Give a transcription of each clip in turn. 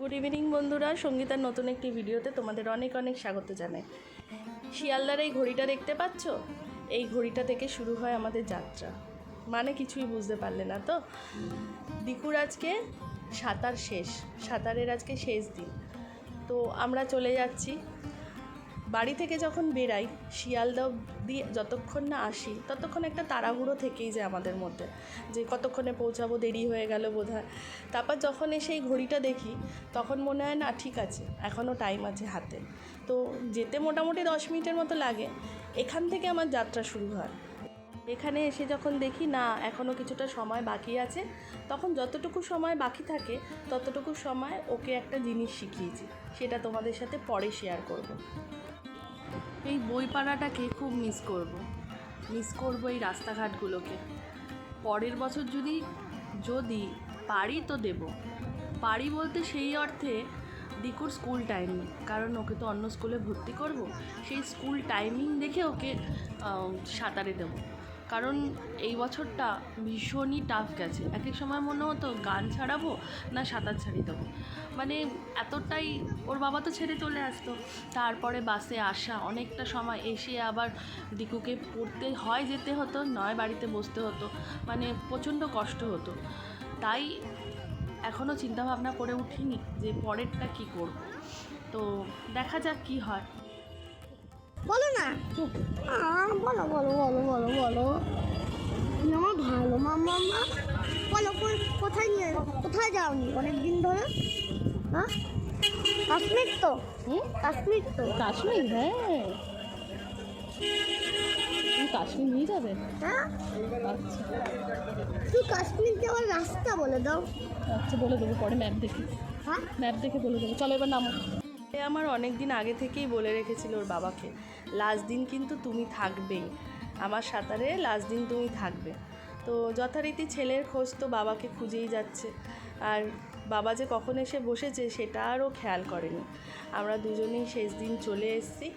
Good evening বন্ধুরা। সঙ্গীতার নতুন একটি ভিডিওতে তোমাদের অনেক অনেক স্বাগত জানাই। শিয়ালদার এই ঘড়িটা দেখতে পাচ্ছ? এই ঘড়িটা থেকে শুরু হয় আমাদের যাত্রা। মানে কিছুই বুঝতে পারলে না তো? দিকুর আজকে সাঁতার শেষ, সাঁতারের আজকে শেষ দিন। তো আমরা চলে যাচ্ছি বাড়ি থেকে যখন বেরাই, শিয়ালদা দিয়ে যতক্ষণ না আসি, ততক্ষণ একটা তাড়াহুড়ো থেকেই যায় আমাদের মধ্যে, যে কতক্ষণে পৌঁছাবো, দেরি হয়ে গেল বোধ হয় তারপর যখন এসে এই ঘড়িটা দেখি, তখন মনে হয়, না, ঠিক আছে এখনও টাইম আছে হাতে। তো যেতে মোটামুটি দশ মিনিটের মতো লাগে। এখান থেকে আমার যাত্রা শুরু হয়। এখানে এসে যখন দেখি, না এখনও কিছুটা সময় বাকি আছে, তখন যতটুকু সময় বাকি থাকে, ততটুকু সময় ওকে একটা জিনিস শিখিয়েছি, সেটা তোমাদের সাথে পরে শেয়ার করব। এই বইপাড়াটাকে খুব মিস করব। মিস করব এই রাস্তাঘাটগুলোকে। পরের বছর যদি যদি পারি তো দেব। পারি বলতে সেই অর্থে দিকুর স্কুল টাইমিং কারণ ওকে তো অন্য স্কুলে ভর্তি করব, সেই স্কুল টাইমিং দেখে ওকে সাঁতারে দেবো। কারণ এই বছরটা ভীষণই টাফ গেছে। এক এক সময় মনে হতো, গান ছাড়াবো না সাঁতার ছাড়িয়ে দেবো। মানে এতটাই ওর বাবা তো ছেড়ে চলে আসতো। তারপরে বাসে আসা, অনেকটা সময় এসে আবার দিকুকে পড়তে হয় যেতে হতো, নয় বাড়িতে বসতে হতো। মানে প্রচণ্ড কষ্ট হতো। তাই এখনও চিন্তাভাবনা করে উঠিনি যে পরেরটা কী করব। তো দেখা যাক কী হয়। বলো না। বলো বলো বলো বলো বলো। তুমি আমার ভালো মাম্মা মা বলো কোথায় নিয়ে কোথায় যাওনি অনেক দিন ধরে? হ্যাঁ কাশ্মীর তো। কাশ্মীর তো। কাশ্মীর হ্যাঁ। কাশ্মীর নিয়ে যাবে? হ্যাঁ? আচ্ছা। তুই কাশ্মীর যাওয়ার রাস্তা বলে দাও। আচ্ছা বলে দেবো পরে ম্যাপ দেখে। হ্যাঁ? ম্যাপ দেখে বলে দেবো। চলো এবার নামো। এ আমার অনেক দিন আগে থেকেই বলে রেখেছিল ওর বাবাকে, লাস্ট দিন কিন্তু তুমি থাকবেই। আমার সাঁতারে লাস্ট দিন তুমি থাকবে। তো যথারীতি ছেলের খোঁজ তো বাবাকে খুঁজেই যাচ্ছে। আর বাবা যে কখন এসে বসেছে সেটা আরও খেয়াল করেনি। আমরা দুজনেই শেষ দিন চলে এসেছি।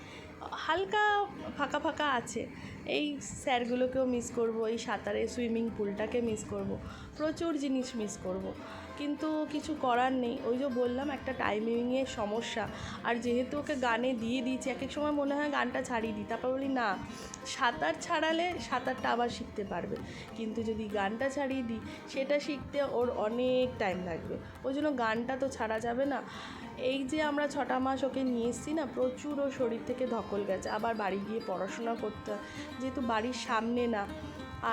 হালকা ফাঁকা ফাঁকা আছে। এই স্যারগুলোকেও মিস করব, এই সাঁতারে সুইমিং পুলটাকে মিস করব, প্রচুর জিনিস মিস করব। কিন্তু কিছু করার নেই। ওই যে বললাম, একটা টাইমিংয়ের সমস্যা। আর যেহেতু ওকে গানে দিয়ে দিয়েছি এক এক সময় মনে হয় গানটা ছাড়িয়ে দিই। তারপর বলি, না, সাঁতার ছাড়ালে সাঁতারটা আবার শিখতে পারবে। কিন্তু যদি গানটা ছাড়িয়ে দিই, সেটা শিখতে ওর অনেক টাইম লাগবে। ওই জন্য গানটা তো ছাড়া যাবে না। এই যে আমরা ছটা মাস ওকে নিয়ে এসেছি না, প্রচুর ওর শরীর থেকে ধকল গেছে। আবার বাড়ি গিয়ে পড়াশোনা করতে হয়। যেহেতু বাড়ির সামনে না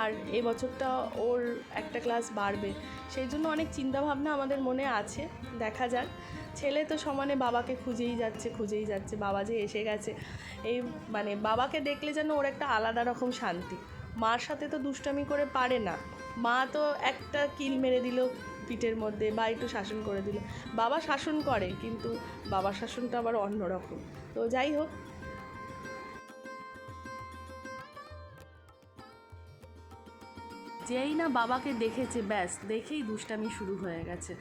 আর এ বছরটা ওর একটা ক্লাস বাড়বে। সেই জন্য অনেক চিন্তাভাবনা আমাদের মনে আছে, দেখা যাক। ছেলে তো সমানে বাবাকে খুঁজেই যাচ্ছে খুঁজেই যাচ্ছে, বাবা যে এসে গেছে। এই মানে বাবাকে দেখলে যেন ওর একটা আলাদা রকম শান্তি। মার সাথে তো দুষ্টামি করে পারে না। মা তো একটা কিল মেরে দিল পিঠের মধ্যে বা একটু শাসন করে দিল। বাবা শাসন করে, কিন্তু বাবার শাসনটা আবার অন্যরকম তো যাই হোক যেই না বাবাকে দেখেছে, ব্যাস, দেখেই দুষ্টামি শুরু হয়ে গেছে।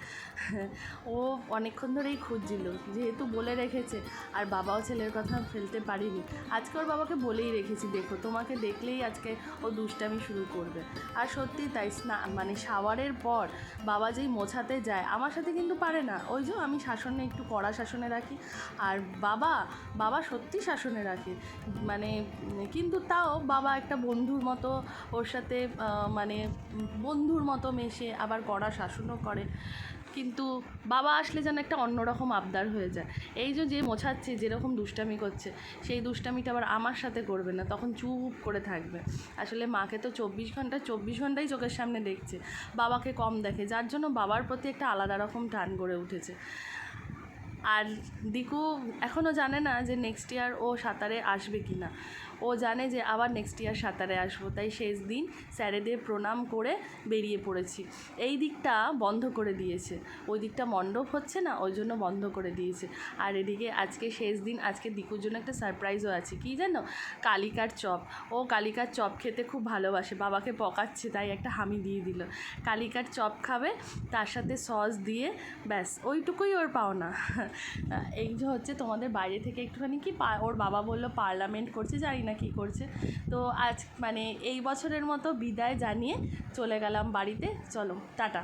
ও অনেকক্ষণ ধরেই খুঁজছিল, যেহেতু বলে রেখেছে, আর বাবাও ছেলের কথা ফেলতে পারিনি। আজকে ওর বাবাকে বলেই রেখেছি, দেখো, তোমাকে দেখলেই আজকে ও দুষ্টামি শুরু করবে। আর সত্যি তাই, স্না মানে শাওয়ারের পর বাবা যেই মোছাতে যায়, আমার সাথে কিন্তু পারে না। ওই যে আমি শাসনে, একটু কড়া শাসনে রাখি, আর বাবা বাবা সত্যি শাসনে রাখে। মানে কিন্তু তাও বাবা একটা বন্ধুর মতো ওর সাথে মানে বন্ধুর মতো মেশে আবার কড়া শাসনও করে। কিন্তু বাবা আসলে যেন একটা অন্যরকম আবদার হয়ে যায়। এই যে যে মোছাচ্ছে, যেরকম দুষ্টামি করছে, সেই দুষ্টামিটা আবার আমার সাথে করবে না, তখন চুপ করে থাকবে। আসলে মাকে তো চব্বিশ ঘণ্টা, চব্বিশ ঘন্টাই চোখের সামনে দেখছে। বাবাকে কম দেখে, যার জন্য বাবার প্রতি একটা আলাদা রকম টান গড়ে উঠেছে। আর দিকু এখনও জানে না যে নেক্সট ইয়ার ও সাঁতারে আসবে কি না ও জানে যে আবার নেক্সট ইয়ার সাঁতারে আসব, তাই শেষ দিন স্যারেদের প্রণাম করে বেরিয়ে পড়েছি। এই দিকটা বন্ধ করে দিয়েছে। ওই দিকটা মণ্ডপ হচ্ছে না, ওই জন্য বন্ধ করে দিয়েছে। আর এদিকে আজকে শেষ দিন, আজকে দিকুর জন্য একটা সারপ্রাইজও আছে। কি জানো? কালিকার চপ। ও কালিকার চপ খেতে খুব ভালোবাসে, বাবাকে পকাচ্ছে, তাই একটা হামি দিয়ে দিল। কালিকার চপ খাবে, তার সাথে সস দিয়ে ব্যাস, ওইটুকুই ওর পাওনা। এই যে হচ্ছে তোমাদের বাইরে থেকে একটুখানি কি ওর বাবা বলল পার্লামেন্ট করছে, জানি না কি করছে। তো আজ মানে এই বছরের মতো বিদায় জানিয়ে চলে গেলাম বাড়িতে। চলো, টাটা।